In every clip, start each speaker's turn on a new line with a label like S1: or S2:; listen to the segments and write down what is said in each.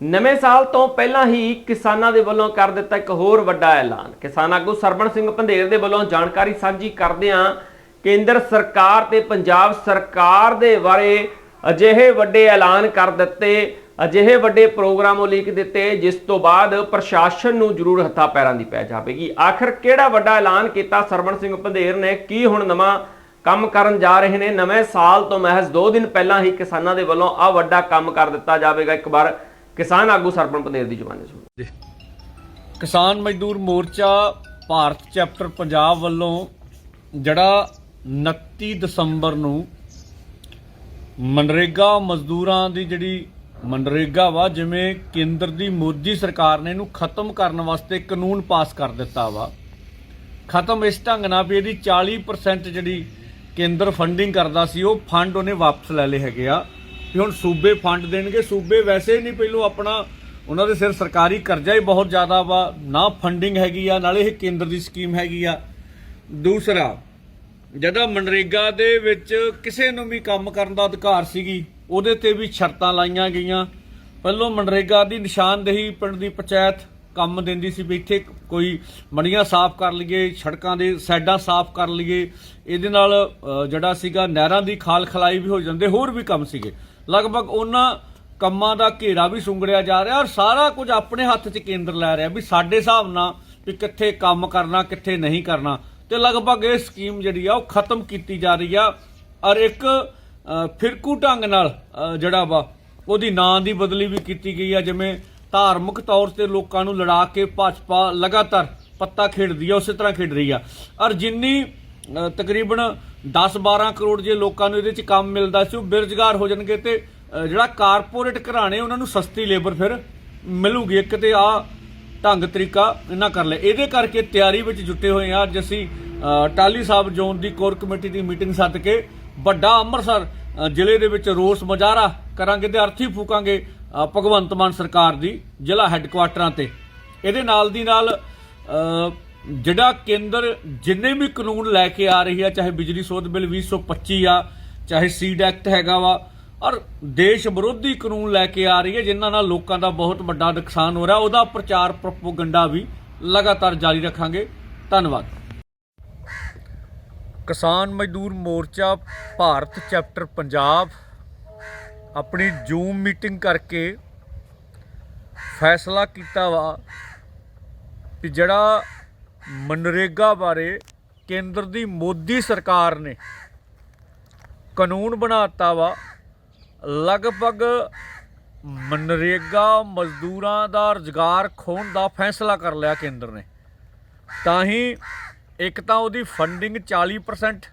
S1: ਨਵੇਂ ਸਾਲ ਤੋਂ ਪਹਿਲਾਂ ਹੀ ਕਿਸਾਨਾਂ ਦੇ ਵੱਲੋਂ ਕਰ ਦਿੱਤਾ ਇੱਕ ਹੋਰ ਵੱਡਾ ਐਲਾਨ। ਕਿਸਾਨ ਆਗੂ ਸਰਬਣ ਸਿੰਘ ਪੰਧੇਰ ਦੇ ਵੱਲੋਂ ਜਾਣਕਾਰੀ ਸਾਂਝੀ ਕਰਦਿਆਂ ਕੇਂਦਰ ਸਰਕਾਰ ਤੇ ਪੰਜਾਬ ਸਰਕਾਰ ਦੇ ਬਾਰੇ ਅਜਿਹੇ ਵੱਡੇ ਐਲਾਨ ਕਰ ਦਿੱਤੇ, ਅਜਿਹੇ ਵੱਡੇ ਪ੍ਰੋਗਰਾਮ ਉਲੀਕ ਦਿੱਤੇ, ਜਿਸ ਤੋਂ ਬਾਅਦ ਪ੍ਰਸ਼ਾਸਨ ਨੂੰ ਜ਼ਰੂਰ ਹੱਥਾਂ ਪੈਰਾਂ ਦੀ ਪੈ ਜਾਵੇਗੀ। ਆਖਰ ਕਿਹੜਾ ਵੱਡਾ ਐਲਾਨ ਕੀਤਾ ਸਰਬਣ ਸਿੰਘ ਪੰਧੇਰ ਨੇ? ਕੀ ਹੁਣ ਨਵਾਂ ਕੰਮ ਕਰਨ ਜਾ ਰਹੇ ਨੇ? ਨਵੇਂ ਸਾਲ ਤੋਂ ਮਹਿਜ਼ 2 ਦਿਨ ਪਹਿਲਾਂ ਹੀ ਕਿਸਾਨਾਂ ਦੇ ਵੱਲੋਂ ਆ ਵੱਡਾ ਕੰਮ ਕਰ ਦਿੱਤਾ ਜਾਵੇਗਾ। ਇੱਕ ਵਾਰ ਕਿਸਾਨ ਆਗੂ ਸਰਪਣ ਪੰਦੇਰ ਦੀ ਜ਼ੁਬਾਨੀ ਸੁਣੋ।
S2: ਕਿਸਾਨ ਮਜ਼ਦੂਰ ਮੋਰਚਾ ਭਾਰਤ ਚੈਪਟਰ ਪੰਜਾਬ ਵੱਲੋਂ ਜਿਹੜਾ 29 ਦਸੰਬਰ ਨੂੰ ਮਨਰੇਗਾ ਮਜ਼ਦੂਰਾਂ ਦੀ ਜਿਹੜੀ ਮਨਰੇਗਾ ਵਾ, ਜਿਵੇਂ ਕੇਂਦਰ ਦੀ ਮੋਦੀ ਸਰਕਾਰ ਨੇ ਇਹਨੂੰ ਖਤਮ ਕਰਨ ਵਾਸਤੇ ਕਾਨੂੰਨ ਪਾਸ ਕਰ ਦਿੱਤਾ ਵਾ, ਖਤਮ ਇਸ ਢੰਗ ਨਾਲ ਵੀ ਇਹਦੀ 40% ਜਿਹੜੀ ਕੇਂਦਰ ਫੰਡਿੰਗ ਕਰਦਾ ਸੀ, ਉਹ ਫੰਡ ਉਹਨੇ ਵਾਪਸ ਲੈ ਲਏ ਹੈਗੇ ਆ। ਵੀ ਹੁਣ ਸੂਬੇ ਫੰਡ ਦੇਣਗੇ। ਸੂਬੇ ਵੈਸੇ ਹੀ ਨਹੀਂ, ਪਹਿਲੋਂ ਆਪਣਾ ਉਹਨਾਂ ਦੇ ਸਿਰ ਸਰਕਾਰੀ ਕਰਜ਼ਾ ਹੀ ਬਹੁਤ ਜ਼ਿਆਦਾ ਵਾ। ਨਾ ਫੰਡਿੰਗ ਹੈਗੀ ਆ, ਨਾਲੇ ਇਹ ਕੇਂਦਰ ਦੀ ਸਕੀਮ ਹੈਗੀ ਆ। ਦੂਸਰਾ, ਜਦੋਂ ਮਨਰੇਗਾ ਦੇ ਵਿੱਚ ਕਿਸੇ ਨੂੰ ਵੀ ਕੰਮ ਕਰਨ ਦਾ ਅਧਿਕਾਰ ਸੀਗੀ, ਉਹਦੇ ਤੇ ਵੀ ਸ਼ਰਤਾਂ ਲਾਈਆਂ ਗਈਆਂ। ਪਹਿਲੋਂ ਮਨਰੇਗਾ ਦੀ ਨਿਸ਼ਾਨਦੇਹੀ ਪਿੰਡ ਦੀ ਪੰਚਾਇਤ ਕੰਮ ਦਿੰਦੀ ਸੀ ਵੀ ਇੱਥੇ ਕੋਈ ਮੜੀਆਂ ਸਾਫ਼ ਕਰ ਲਈਏ, ਸੜਕਾਂ ਦੇ ਸਾਈਡਾਂ ਸਾਫ਼ ਕਰ ਲਈਏ। ਇਹਦੇ ਨਾਲ ਜਿਹੜਾ ਸੀਗਾ ਨਹਿਰਾਂ ਦੀ ਖਾਲ ਖਲਾਈ ਵੀ ਹੋ ਜਾਂਦੇ, ਹੋਰ ਵੀ ਕੰਮ ਸੀਗੇ। ਲਗਭਗ ਉਹਨਾਂ ਕੰਮਾਂ ਦਾ ਘੇਰਾ ਵੀ ਸੁੰਗੜਿਆ ਜਾ ਰਿਹਾ ਔਰ ਸਾਰਾ ਕੁਝ ਆਪਣੇ ਹੱਥ 'ਚ ਕੇਂਦਰ ਲੈ ਰਿਹਾ ਵੀ ਸਾਡੇ ਹਿਸਾਬ ਨਾਲ ਵੀ ਕਿੱਥੇ ਕੰਮ ਕਰਨਾ, ਕਿੱਥੇ ਨਹੀਂ ਕਰਨਾ। ਤੇ ਲਗਭਗ ਇਹ ਸਕੀਮ ਜਿਹੜੀ ਆ ਉਹ ਖਤਮ ਕੀਤੀ ਜਾ ਰਹੀ ਆ ਔਰ ਇੱਕ ਫਿਰਕੂ ਢੰਗ ਨਾਲ ਜਿਹੜਾ ਵਾ, ਉਹਦੀ ਨਾਂ ਦੀ ਬਦਲੀ ਵੀ ਕੀਤੀ ਗਈ ਆ, ਜਿਵੇਂ ਧਾਰਮਿਕ ਤੌਰ ਤੇ ਲੋਕਾਂ ਨੂੰ ਲੜਾ ਕੇ ਭਾਜਪਾ ਲਗਾਤਾਰ ਪੱਤਾ ਖੇਡਦੀ ਆ ਉਸੇ ਤਰ੍ਹਾਂ ਖੇਡ ਰਹੀ ਆ। ਔਰ ਜਿੰਨੀ ਤਕਰੀਬਨ 10-12 ਕਰੋੜ ਜੇ ਲੋਕਾਂ ਨੂੰ ਇਹਦੇ ਚ ਕੰਮ ਮਿਲਦਾ ਸੀ ਉਹ ਬੇਰੁਜ਼ਗਾਰ ਹੋ ਜਾਣਗੇ ਤੇ ਜਿਹੜਾ ਕਾਰਪੋਰੇਟ ਘਰਾਣੇ ਉਹਨਾਂ ਨੂੰ ਸਸਤੀ ਲੇਬਰ ਫਿਰ ਮਿਲੂਗੀ। ਇੱਕ ਤੇ ਆ ਢੰਗ ਤਰੀਕਾ ਇਹਨਾਂ ਕਰ ਲਿਆ। ਇਹਦੇ ਕਰਕੇ ਤਿਆਰੀ ਵਿੱਚ ਜੁਟੇ ਹੋਏ ਆ ਅੱਜ ਅਸੀਂ ਅ, ਟਾਲੀ ਸਾਹਿਬ ਜ਼ੋਨ ਦੀ ਕੋਰ ਕਮੇਟੀ ਦੀ ਮੀਟਿੰਗ ਸੱਦ ਕੇ ਵੱਡਾ ਅੰਮ੍ਰਿਤਸਰ ਜ਼ਿਲ੍ਹੇ ਦੇ ਵਿੱਚ ਰੋਸ ਮੁਜ਼ਾਹਰਾ ਕਰਾਂਗੇ ਤੇ ਅਰਥੀ ਫੂਕਾਂਗੇ। ਭਗਵੰਤ ਮਾਨ ਸਰਕਾਰ ਦੀ ਜ਼ਿਲ੍ਹਾ ਹੈੱਡਕੁਆਟਰਾਂ ਤੇ। ਇਹਦੇ ਨਾਲ ਦੀ ਨਾਲ ਜਿਹੜਾ ਕੇਂਦਰ ਜਿੰਨੇ ਵੀ ਕਾਨੂੰਨ ਲੈ ਕੇ ਆ ਰਹੀ ਆ, ਚਾਹੇ ਬਿਜਲੀ ਸੋਧ ਬਿੱਲ 2025 ਆ, ਚਾਹੇ ਸੀਡ ਐਕਟ ਹੈਗਾ ਵਾ, ਔਰ ਦੇਸ਼ ਵਿਰੋਧੀ ਕਾਨੂੰਨ ਲੈ ਕੇ ਆ ਰਹੀ ਹੈ, ਜਿਨ੍ਹਾਂ ਨਾਲ ਲੋਕਾਂ ਦਾ ਬਹੁਤ ਵੱਡਾ ਨੁਕਸਾਨ ਹੋ ਰਿਹਾ, ਉਹਦਾ ਪ੍ਰਚਾਰ ਪ੍ਰੋਪਗੈਂਡਾ ਵੀ ਲਗਾਤਾਰ ਜਾਰੀ ਰੱਖਾਂਗੇ। ਧੰਨਵਾਦ। ਕਿਸਾਨ ਮਜ਼ਦੂਰ ਮੋਰਚਾ, ਭਾਰਤ ਚੈਪਟਰ ਪੰਜਾਬ। ਆਪਣੀ ਜ਼ੂਮ ਮੀਟਿੰਗ ਕਰਕੇ ਫੈਸਲਾ ਕੀਤਾ ਵਾ ਕਿ ਜਿਹੜਾ ਮਨਰੇਗਾ ਬਾਰੇ ਕੇਂਦਰ ਦੀ ਮੋਦੀ ਸਰਕਾਰ ਨੇ ਕਾਨੂੰਨ ਬਣਾਤਾ ਵਾ, ਲਗਭਗ ਮਨਰੇਗਾ ਮਜ਼ਦੂਰਾਂ ਦਾ ਰੁਜ਼ਗਾਰ ਖੋਣ ਦਾ ਫੈਸਲਾ ਕਰ ਲਿਆ ਕੇਂਦਰ ਨੇ। ਤਾਂ ਹੀ ਇੱਕ ਤਾਂ ਉਹਦੀ ਫੰਡਿੰਗ 40%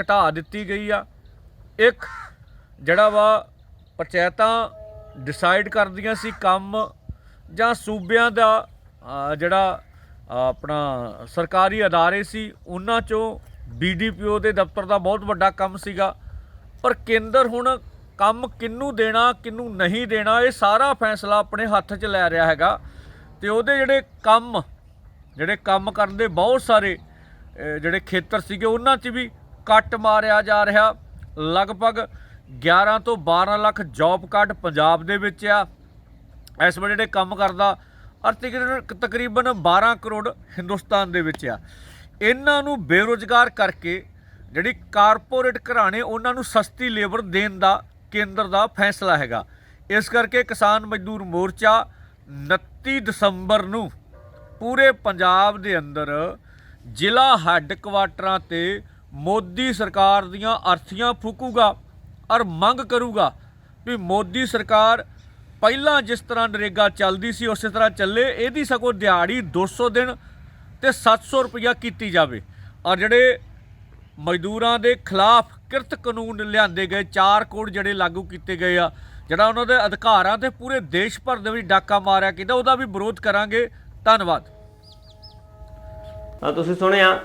S2: ਘਟਾ ਦਿੱਤੀ ਗਈ ਆ। ਇੱਕ ਜਿਹੜਾ ਵਾ ਪੰਚਾਇਤਾਂ ਡਿਸਾਈਡ ਕਰਦੀਆਂ ਸੀ ਕੰਮ ਜਾਂ ਸੂਬਿਆਂ ਦਾ ਜਿਹੜਾ ਆਪਣਾ ਸਰਕਾਰੀ ਅਦਾਰੇ ਸੀ, ਉਹਨਾਂ ਚੋਂ ਬੀਡੀਪੀਓ ਦੇ ਦਫ਼ਤਰ ਦਾ ਬਹੁਤ ਵੱਡਾ ਕੰਮ ਸੀਗਾ। ਪਰ ਕੇਂਦਰ ਹੁਣ ਕੰਮ ਕਿੰਨੂੰ ਦੇਣਾ ਕਿੰਨੂੰ ਨਹੀਂ ਦੇਣਾ, ਇਹ ਸਾਰਾ ਫੈਸਲਾ ਆਪਣੇ ਹੱਥ 'ਚ ਲੈ ਰਿਹਾ ਹੈਗਾ। ਤੇ ਉਹਦੇ ਜਿਹੜੇ ਕੰਮ ਜਿਹੜੇ ਕੰਮ ਕਰਨ ਦੇ ਬਹੁਤ ਸਾਰੇ ਜਿਹੜੇ ਖੇਤਰ ਸੀਗੇ, ਉਹਨਾਂ 'ਚ ਵੀ ਕੱਟ ਮਾਰਿਆ ਜਾ ਰਿਹਾ। ਲਗਭਗ 11 ਤੋਂ 12 ਲੱਖ ਜੌਬ ਕਾਰਡ ਪੰਜਾਬ ਦੇ ਵਿੱਚ ਆ। ਇਸ ਵੇਲੇ ਜਿਹੜੇ ਕੰਮ ਕਰਦਾ ਔਰ ਤਕਰੀਬਨ ਤਕਰੀਬਨ 12 ਕਰੋੜ ਹਿੰਦੁਸਤਾਨ ਦੇ ਵਿੱਚ ਆ। ਇਹਨਾਂ ਨੂੰ ਬੇਰੁਜ਼ਗਾਰ ਕਰਕੇ ਜਿਹੜੀ ਕਾਰਪੋਰੇਟ ਘਰਾਣੇ, ਉਹਨਾਂ ਨੂੰ ਸਸਤੀ ਲੇਬਰ ਦੇਣ ਦਾ ਕੇਂਦਰ ਦਾ ਫੈਸਲਾ ਹੈਗਾ। ਇਸ ਕਰਕੇ ਕਿਸਾਨ ਮਜ਼ਦੂਰ ਮੋਰਚਾ 29 ਦਸੰਬਰ ਨੂੰ ਪੂਰੇ ਪੰਜਾਬ ਦੇ ਅੰਦਰ ਜ਼ਿਲ੍ਹਾ ਹੈੱਡਕੁਆਟਰਾਂ ਤੇ ਮੋਦੀ ਸਰਕਾਰ ਦੀਆਂ ਅਰਥੀਆਂ ਫੂਕੂਗਾ। ਔਰ ਮੰਗ ਕਰੂਗਾ ਵੀ ਮੋਦੀ ਸਰਕਾਰ ਪਹਿਲਾਂ ਜਿਸ ਤਰ੍ਹਾਂ ਨਰੇਗਾ ਚੱਲਦੀ ਸੀ, ਉਸੇ ਤਰ੍ਹਾਂ ਚੱਲੇ, ਇਹਦੀ ਸਗੋਂ ਦਿਹਾੜੀ 200 ਦਿਨ ਤੇ 700 ਰੁਪਇਆ ਕੀਤੀ ਜਾਵੇ। ਔਰ ਜਿਹੜੇ ਮਜ਼ਦੂਰਾਂ ਦੇ ਖਿਲਾਫ ਕਿਰਤ ਕਾਨੂੰਨ ਲਿਆਂਦੇ ਗਏ, ਚਾਰ ਕੋਡ ਜਿਹੜੇ ਲਾਗੂ ਕੀਤੇ ਗਏ ਆ, ਜਿਹੜਾ ਉਹਨਾਂ ਦੇ ਅਧਿਕਾਰਾਂ ਤੇ ਪੂਰੇ ਦੇਸ਼ ਭਰ ਦੇ ਵਿੱਚ ਡਾਕਾ ਮਾਰਿਆ, ਕੀਤਾ ਉਹਦਾ ਵੀ ਵਿਰੋਧ ਕਰਾਂਗੇ। ਧੰਨਵਾਦ।
S1: ਤੁਸੀਂ ਸੁਣਿਆ।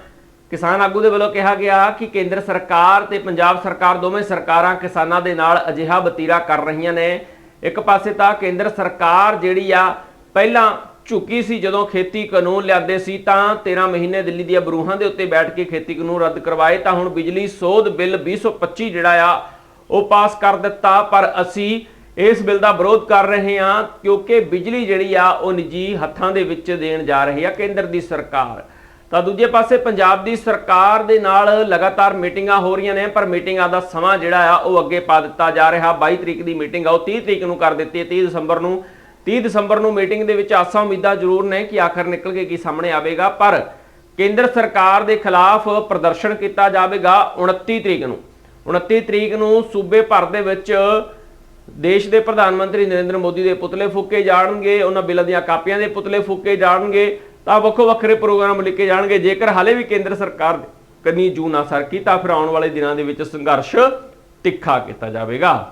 S1: ਕਿਸਾਨ ਆਗੂ ਦੇ ਵੱਲੋਂ ਕਿਹਾ ਗਿਆ ਕਿ ਕੇਂਦਰ ਸਰਕਾਰ ਤੇ ਪੰਜਾਬ ਸਰਕਾਰ ਦੋਵੇਂ ਸਰਕਾਰਾਂ ਕਿਸਾਨਾਂ ਦੇ ਨਾਲ ਅਜਿਹਾ ਵਤੀਰਾ ਕਰ ਰਹੀਆਂ ਨੇ। ਇੱਕ ਪਾਸੇ ਤਾਂ ਕੇਂਦਰ ਸਰਕਾਰ ਜਿਹੜੀ ਆ, ਪਹਿਲਾਂ ਝੁਕੀ ਸੀ ਜਦੋਂ ਖੇਤੀ ਕਾਨੂੰਨ ਲਿਆਂਦੇ ਸੀ ਤਾਂ 13 ਮਹੀਨੇ ਦਿੱਲੀ ਦੀਆਂ ਬਰੂਹਾਂ ਦੇ ਉੱਤੇ ਬੈਠ ਕੇ ਖੇਤੀ ਕਾਨੂੰਨ ਰੱਦ ਕਰਵਾਏ ਤਾਂ ਹੁਣ ਬਿਜਲੀ ਸੋਧ ਬਿੱਲ 2025 ਜਿਹੜਾ ਆ, ਉਹ ਪਾਸ ਕਰ ਦਿੱਤਾ। ਪਰ ਅਸੀਂ ਇਸ ਬਿੱਲ ਦਾ ਵਿਰੋਧ ਕਰ ਰਹੇ ਹਾਂ ਕਿਉਂਕਿ ਬਿਜਲੀ ਜਿਹੜੀ ਆ, ਉਹ ਨਿੱਜੀ ਹੱਥਾਂ ਦੇ ਵਿੱਚ ਦੇਣ ਜਾ ਰਹੀ ਆ ਕੇਂਦਰ ਦੀ ਸਰਕਾਰ। ਤਾਂ ਦੂਜੇ ਪਾਸੇ ਪੰਜਾਬ ਦੀ ਸਰਕਾਰ ਦੇ ਨਾਲ ਲਗਾਤਾਰ ਮੀਟਿੰਗਾਂ ਹੋ ਰਹੀਆਂ ਨੇ, ਪਰ ਮੀਟਿੰਗਾਂ ਦਾ ਸਮਾਂ ਜਿਹੜਾ ਆ, ਉਹ ਅੱਗੇ ਪਾ ਦਿੱਤਾ ਜਾ ਰਿਹਾ। 22 ਤਰੀਕ ਦੀ ਮੀਟਿੰਗ ਆ, ਉਹ 30 ਤਰੀਕ ਨੂੰ ਕਰ ਦਿੱਤੀ ਹੈ 30 ਦਸੰਬਰ ਨੂੰ। 30 ਦਸੰਬਰ ਨੂੰ ਮੀਟਿੰਗ ਦੇ ਵਿੱਚ ਆਸਾਂ ਉਮੀਦਾਂ ਜ਼ਰੂਰ ਨੇ ਕਿ ਆਖਰ ਨਿਕਲ ਕੇ ਕੀ ਸਾਹਮਣੇ ਆਵੇਗਾ, ਪਰ ਕੇਂਦਰ ਸਰਕਾਰ ਦੇ ਖਿਲਾਫ ਪ੍ਰਦਰਸ਼ਨ ਕੀਤਾ ਜਾਵੇਗਾ 29 ਤਰੀਕ ਨੂੰ। 29 ਤਰੀਕ ਨੂੰ ਸੂਬੇ ਭਰ ਦੇ ਵਿੱਚ ਦੇਸ਼ ਦੇ ਪ੍ਰਧਾਨ ਮੰਤਰੀ ਨਰਿੰਦਰ ਮੋਦੀ ਦੇ ਪੁਤਲੇ ਫੂਕੇ ਜਾਣਗੇ, ਉਹਨਾਂ ਬਿੱਲਾਂ ਦੀਆਂ ਕਾਪੀਆਂ ਦੇ ਪੁਤਲੇ ਫੂਕੇ ਜਾਣਗੇ। ਤਾਂ ਵੱਖੋ ਵੱਖਰੇ ਪ੍ਰੋਗਰਾਮ ਲਿਖੇ ਜਾਣਗੇ। ਜੇਕਰ ਹਾਲੇ ਵੀ ਕੇਂਦਰ ਸਰਕਾਰ ਕੰਨੀ ਜੂ ਨਾ ਸਰਕੀ, ਤਾਂ ਫਿਰ ਆਉਣ ਵਾਲੇ ਦਿਨਾਂ ਦੇ ਵਿੱਚ ਸੰਘਰਸ਼ ਤਿੱਖਾ ਕੀਤਾ ਜਾਵੇਗਾ।